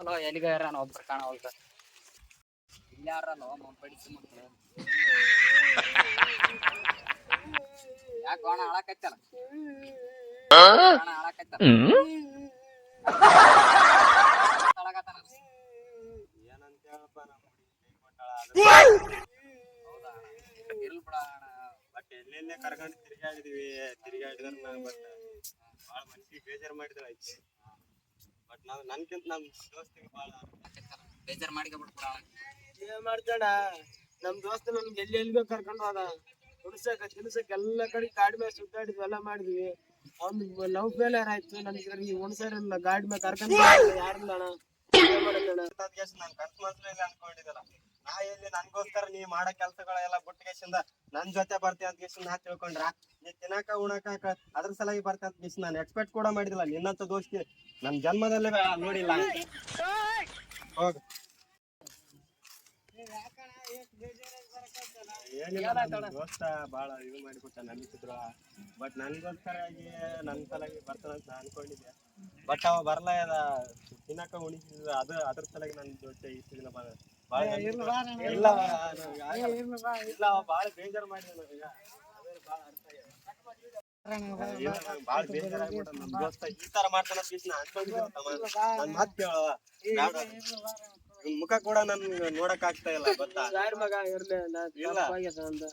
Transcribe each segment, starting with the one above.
Hello ಎಲ್ಲಿಗಾರ ಒಬ್ರು ಕಾಣವಲ್ತ ಇಲ್ಲಾರಲ್ಲ ಮಂಪಡಿಸಿ ಮಕ್ಕಳು ಯಾಕೆ ಗೋಣ ಬಿಡ ಅಣ್ಣ. ಬಟ್ ಎಲ್ಲೆಲ್ಲೇ ಕರ್ಕೊಂಡು ತಿರ್ಗಾಡಿದ್ವಿ ತಿರ್ಗಾಡಿದ್ರೆ ಬಟ್ ಭಾಳ ಮನ್ಸಿಗೆ ಬೇಜಾರು ಮಾಡಿದ್ರೆ ಆಯ್ತು ಬಟ್ ನಾವು ನನ್ಕಿಂತ ನಮ್ಮ ದೋಸ್ತಿಗೆ ಭಾಳ. ಬೇಜಾರ್ ಮಾಡ್ಕೊಬಿಡ್ಬಿಡ ಏನ್ ಮಾಡ್ತಾಡ ನಮ್ ದೋಸ್ತ ನಮ್ಗೆ ಎಲ್ಲಿ ಎಲ್ಲಿಗೋ ಕರ್ಕೊಂಡು ಹೋದ. ಕುಡ್ಸಕ್ ತಿನ್ಸಕ್ ಎಲ್ಲ ಕಡೆ ಗಾಡಿ ಮೇಲೆ ಸುತ್ತಾಡಿದ್ವಿ ಎಲ್ಲ ಮಾಡಿದ್ವಿ. ಅವ್ನು ಲವ್ ಫೇಲಿಯರ್ ಆಯ್ತು. ನನಗೆ ಈ ಉಣ್ಸರಿಲ್ಲ ಗಾಡಿ ಮೇಲೆ ಕರ್ಕೊಂಡು ಯಾರಿಲ್ಲ ಅಣ್ಣ. ಅನ್ಕೊಂಡಿದ್ದಲ್ಲ ನಾ ಇಲ್ಲಿ ನನ್ಗೋಸ್ಕರ ನೀ ಮಾಡೋ ಕೆಲ್ಸಗಳೆಲ್ಲ ಬಿಟ್ಟಿಗೆಸಿಂದ ನನ್ ಜೊತೆ ಬರ್ತಿ ಅಂತ ಗೆಸಿಂದ ನಾ ತಿಳ್ಕೊಂಡ್ರ? ನೀ ತಿನ್ನಾಕ ಉಣಕ ಅದ್ರ ಸಲಾಗಿ ಬರ್ತಿ ಅಂತ ಗೆಸಿ ನಾನು ಎಕ್ಸ್ಪೆಕ್ಟ್ ಕೂಡ ಮಾಡಿದಿಲ್ಲ. ನಿನ್ನಂತ ದೋಸ್ತಿ ನನ್ ಜನ್ಮದಲ್ಲೇ ನೋಡಿಲ್ಲ ಹೋಗ್. ದೋಸ್ತ ಬಾಳ ಇದು ಮಾಡಿಬಿಟ್ಟ ನಂಬಿಸಿದ್ರು. ಬಟ್ ನನ್ಗೋಸ್ಕರ ನನ್ ಸಲಾಗಿ ಬರ್ತಾನಂತ ನಾ ಅನ್ಕೊಂಡಿದ್ದೆ. ಬಟ್ ಅವ ಬರ್ಲ ತಿನ್ನಕ ಉಣಿಸಿದ ಅದು ಅದ್ರ ಸಲುವಾಗಿ ನನ್ ಜೊತೆ ಇಷ್ಟು ದಿನ ಬಂದ ಬಾಳ ಬೇಜಾರ್ ಬಾಳ ಬೇಜಾರ್ ಆಗ್ಬಿಟ್ಟ ನಮ್ ದೋಸ್ತ. ಈ ತರ ಮಾಡ್ತಾನ ನನ್ ಮಾತ್ ಕೇಳವ ಮುಖ ಕೂಡ ನನ್ ನೋಡಕ್ ಆಗ್ತಾ ಇಲ್ಲ ಗೊತ್ತಾ? ಇಲ್ಲ.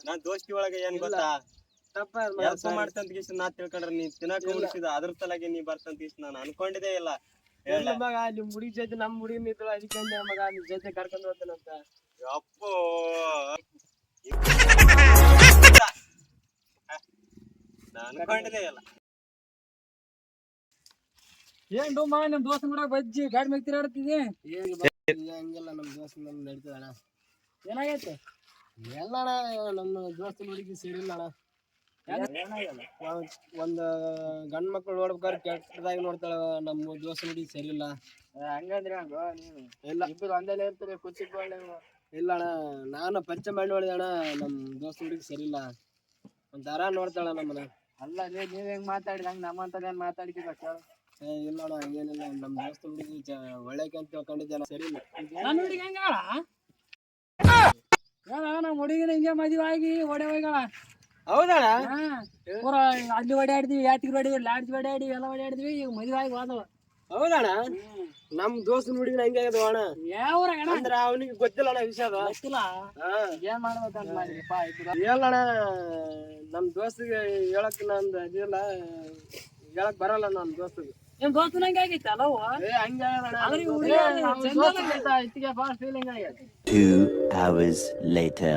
ನಾನ್ ದೋಸ್ತಿ ಒಳಗ ಏನ್ ಗೊತ್ತಾ? ತಪ್ಪ. ಮಾಡ್ತಂತ ನಾ ತಿಳ್ಕೊಂಡ್ರೆ ನೀ ತಿನ್ನಾಕ ಉಳಿಸಿದ ಅದ್ರ ಸಲಾಗಿ ನೀ ಬರ್ತಂತ ಕಿಶ್ ನಾನು ಅನ್ಕೊಂಡಿದ್ದೇ ಇಲ್ಲ. ಮಗ ನಿಮ್ ಹುಡುಗಿ ಜೊತೆ ನಮ್ ಹುಡುಗಿ ಇದ್ರು ಅದಕ್ಕೆ ಅಂದೆ ಮಗ ನಿಮ್ ಜೊತೆ ಕರ್ಕೊಂಡು ಹೋಗ್ತಾನಂತ ಅಪ್ಪೋ ಅನ್ಕೊಂಡಿದ್ದೇ ಇಲ್ಲ. ಏನ್ ಡೂಮ ನಿಮ್ ದೋಸ್ತ ಕೂಡ ಬಜ್ಜಿ ಗಾಡಿ ಮೇಲೆ ತಿರಾಡ್ತಿದ್ದೆ ಹಂಗೆಲ್ಲ ನಮ್ ದೋಸ್ತ ನಮ್ ನಡೀತದಣ್ಣ. ಏನಾಗೈತೆ? ಎಲ್ಲ ಅಣ್ಣ ನಮ್ಮ ದೋಸ್ತ ಹುಡುಗಿ ಸೇರಿಲ್ಲ ಅಣ್ಣ. ಒಂದ್- ಒಂದ್ ಗಂಡ್ ಮಕ್ಳು ನೋಡ್ಬೇಕಾದ್ರೆ ಕೆಟ್ಟದಾಗಿ ನೋಡ್ತಾಳ ನಮ್ಮ ದೋಸ್ ಹುಡುಗಿ ಸರಿಯಿಲ್ಲ. ಹಂಗಂದ್ರೆ ಹಂಗ ನೀನು? ಇಲ್ಲ. ಇಬ್ಬರು ಒಂದಲ್ಲೇ ಇರ್ತಾರೆ ಕುಚ್ಚಿ ಇಲ್ಲ ಅಣ್ಣ ನಾನು ಪರಿಚಯ ಮಾಡಿ ನೋಡಿದೆ ಅಣ್ಣ. ನಮ್ಮ ದೋಸ್ತ ಹುಡುಗಿ ಸರಿಯಿಲ್ಲ. ಒಂಥರ ನೋಡ್ತಾಳ ನಮ್ಮನ ಅಲ್ಲ ರೀ ನೀವ್ ಹೆಂಗ್ ಮಾತಾಡಿದ? ಹಂಗ ನಮ್ಮ ಅಂತ ಮಾತಾಡ್ತಿದ್ದ ಕೇಳು. ಏ ಇಲ್ಲ ಅಣ್ಣ ಹಂಗೇನಿಲ್ಲ. ನಮ್ಮ ದೋಸ್ತ ಹುಡುಗಿ ಒಳ್ಳೆಕೆ ಅಂತ ತಿಳ್ಕೊಂಡಿದ್ದೆ ಅಣ್ಣ. ಇಲ್ಲ ನನ್ನ ಹುಡುಗಿ ಹೆಂಗಾಳ ನಮ್ಮ ಹುಡುಗಿನ ಹಿಂಗೆ ಮದುವೆ ಆಗಿ ಒಡೆ ಹೋಗ್ಯಾಳ ಹೌದಣ್ಣ? ಪೂರ ಅಲ್ಲಿ ಓಡಾಡಿದ್ವಿ ಯಾತಿಗೆ ಹೊಡಿ ಲಾಡ್ಜ್ ಓಡಾಡಿ ಎಲ್ಲ ಓಡಾಡಿದ್ವಿ ಈಗ ಮದುವೆ ಆಗಿ ಹೋದವ. ಹೌದಣ್ಣ? ನಮ್ ದೋಸ್ತ ನೋಡಿದ್ರೆ ಹಂಗೆ ಆಗದ ಅಣ್ಣ. ಯಾವ ಅಣ್ಣ? ಅಂದ್ರ ಅವನಿಗೆ ಗೊತ್ತಿಲ್ಲ ಅಣ್ಣ ವಿಷಯ ಅದು ಗೊತ್ತಿಲ್ಲ? ಏನ್ ಮಾಡ್ಬೇಕಂತ ಮಾಡಿದಪ್ಪ ಹೇಳಣ್ಣ ನಮ್ ದೋಸ್ತಿಗೆ ಹೇಳಕ್ ನಂದು ಇದಿಲ್ಲ ಹೇಳಕ್ ಬರಲ್ಲ ನಮ್ ದೋಸ್ತಿಗೆ. ನಿಮ್ ದೋಸ್ತ ಹಂಗೆ ಆಗೈತೆ ಅಲ್ಲವ ಏ ಹಂಗೆ ಭಾಳ ಫೀಲಿಂಗ್ ಆಗೈತೆ Two hours later.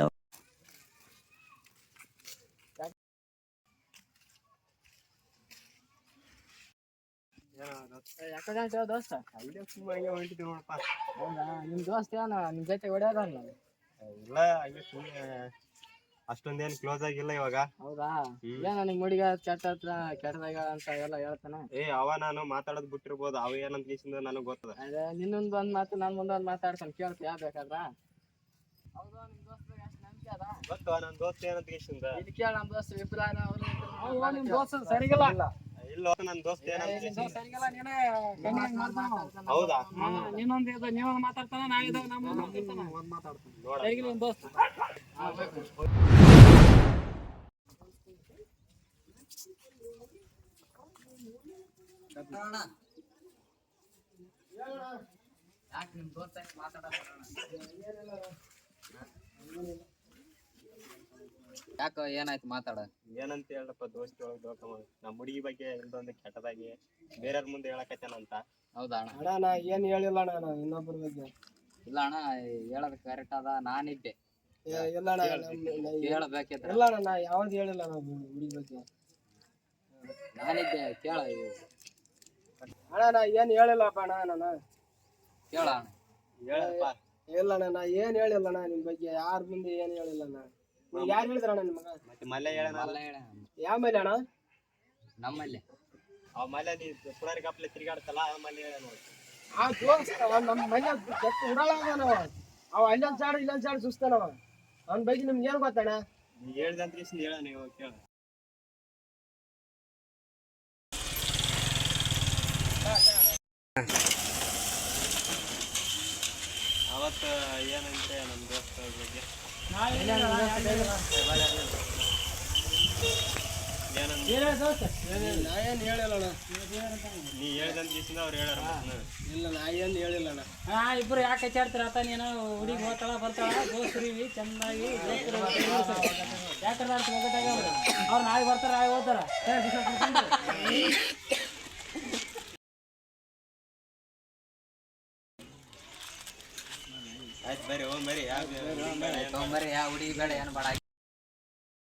ಯಾಕಂದ್ರೆ ದೋಸ್ತ ಅಲ್ಲೇ ಸುಮ್ಮ ಹಂಗೆ ಹೊಂಟಿದ್ವಿ ನೋಡಪ್ಪ ಹೌದಾ ನಿಮ್ ದೋಸ್ತ ಏನ ನಿಮ್ ಜೊತೆ ಹೊಡ್ಯಾದಲ್ಲ ಇಲ್ಲ ಹಂಗೆ ಸುಮ್ಮನೆ ಅಷ್ಟೊಂದೇನ್ ಕ್ಲೋಸ್ ಆಗಿಲ್ಲ ಇವಾಗ ಹೌದಾ. ಏನ ನಿಮ್ ಹುಡುಗ ಕೆಟ್ಟ ಹತ್ರ ಕೆಟ್ಟದಾಗ ಅಂತ ಎಲ್ಲ ಹೇಳ್ತಾನ ಏ ಅವ ನಾನು ಮಾತಾಡೋದ್ ಬಿಟ್ಟಿರ್ಬೋದು ಅವ ಏನಂತ ಗೀಸಿಂದ ನನಗ್ ಗೊತ್ತದ ಅದೇ ನಿನ್ನೊಂದ್ ಒಂದ್ ಮಾತು ನಾನ್ ಮುಂದೊಂದ್ ಮಾತಾಡ್ತಾನೆ ಕೇಳ್ತೀಯ ಬೇಕಾದ್ರ ಗೊತ್ತ ನಿಮ್ ದೋಸ್ತ ಎಷ್ಟು ನಂಬಿಕೆ ಅದ ಗೊತ್ತು ನನ್ ದೋಸ್ತ ಏನಂತ ಗೀಸಿಂದ ಇದು ಕೇಳ ನಮ್ ದೋಸ್ತ ವಿಪ್ರಾನ ಅವ್ರು ನಿಮ್ ದೋಸ್ತ ಸರಿಗಿಲ್ಲ ಇಲ್ಲ ನನ್ನ ದೋಸ್ತ ಹೌದಾ? ಹಾ, ನೀನೊಂದ್ ಇದು ನೀವೊಂದ್ ಮಾತಾಡ್ತಾನ? ನಾ ಇದಾಗ ನಮ್ಮ ಮಾತಾಡ್ತಾನ? ನಿಮ್ ದೋಸ್ತ? ಯಾಕೆ ದೋಸ್ತ ಯಾಕ ಏನಾಯ್ತು ಮಾತಾಡ. ಏನಂತ ಹೇಳಪ್ಪ ದೋಸ್ತಿ ಒಳಗ್ ದೋಖ ನಮ್ಮ ಹುಡುಗಿ ಬಗ್ಗೆ ಇಲ್ದೊಂದು ಕೆಟ್ಟದಾಗಿ ಬೇರೆಯವ್ರ ಮುಂದೆ ಹೇಳಕತ್ತೇನಂತ ಹೌದಾ ಅಣ್ಣ? ಅಣ್ಣ ನಾ ಏನ್ ಹೇಳಿಲ್ಲ ಅಣ್ಣ ನಾನು ಇನ್ನೊಬ್ಬರ ಬಗ್ಗೆ. ಇಲ್ಲ ಅಣ್ಣ ಹೇಳದ್ ಕರೆಕ್ಟ್ ಅದ ನಾನಿದ್ದೆ. ಏ, ಇಲ್ಲ ಅಣ್ಣ ನಮ್- ನಾ- ಇಲ್ಲ ಅಣ್ಣ ನಾ ಯಾವ್ದು ಹೇಳಿಲ್ಲ ನಾನು ಹುಡುಗಿ ಬಗ್ಗೆ. ನಾನಿದ್ದೆ ಕೇಳ ಅಣ್ಣ ನಾ ಏನ್ ಹೇಳಿಲ್ಲಪ್ಪ ಅಣ್ಣ ನಾನು. ಕೇಳ ಅಣ್ಣ. ಹೇಳಪ್ಪ ಇಲ್ಲ ಅಣ್ಣ ನಾ ಏನ್ ಹೇಳಿಲ್ಲ ಅಣ್ಣ ನಿಮ್ ಬಗ್ಗೆ. ಯಾರ ಮುಂದೆ ಏನ್ ಹೇಳಿಲ್ಲ ಅಣ್ಣ ಯಾರು ಹೇಳಿದ್ರ ಅಣ್ಣ ನಿಮಗ ಮತ್ತೆ ಮಲ್ಲೆ ಹೇಳ ಯಾವ ಮೇಲೆ ಅಣ್ಣ? ನಮ್ಮಲ್ಲಿ ಅವ ಮಲ್ಲೆ ನೀ ಪುರಾರಿ ಕಪ್ಲೆ ತಿರ್ಗಾಡ್ತಲ್ಲ ಆ ಮಲ್ಲೆ ಹೇಳ ನೋಡಿ ಆ ದೋಸ್ತ ನಮ್ಮ ಮಲ್ಲೆ ಕೆಟ್ಟ ಉಡಾಳ ಅದಾನವ ಅವ. ಅಲ್ಲೊಂದ್ ಚಾಡು ಇಲ್ಲೊಂದ್ ಚಾಡು ಸುಸ್ತಾನವ ಅವ್ನ ಬಗ್ಗೆ ನಿಮ್ಗೆ ಏನು ಗೊತ್ತಣ್ಣ? ನೀ ಹೇಳ್ದಂತ ಹೇಳ ನೀವು ಕೇಳ. ಅವತ್ತು ಏನಂದ್ರೆ ನಮ್ಮ ದೋಸ್ತ ಬಗ್ಗೆ? ನಾ ಇಲ್ಲ ಇಬ್ರು ಯಾಕೆ ಹಚ್ಚಾಡ್ತೀರ ಆತ ನೀನು? ಹುಡುಗಿ ಹೋಗ್ತಾಳ, ಬರ್ತಾಳ ದೋಸ್ತ್ರಿವಿ ಚೆನ್ನಾಗಿ ಯಾಕಂದ್ರೆ ಅವ್ರು ನಾಳೆ ಬರ್ತಾರ ಹೋಗ್ತಾರ. ಆಯ್ತು ಬರ್ರಿ ಹೋಗ್ ಬರ್ರಿ ಯಾವ ಯಾವ ಹುಡುಗಿ ಬೇಡ ಏನು ಬೇಡ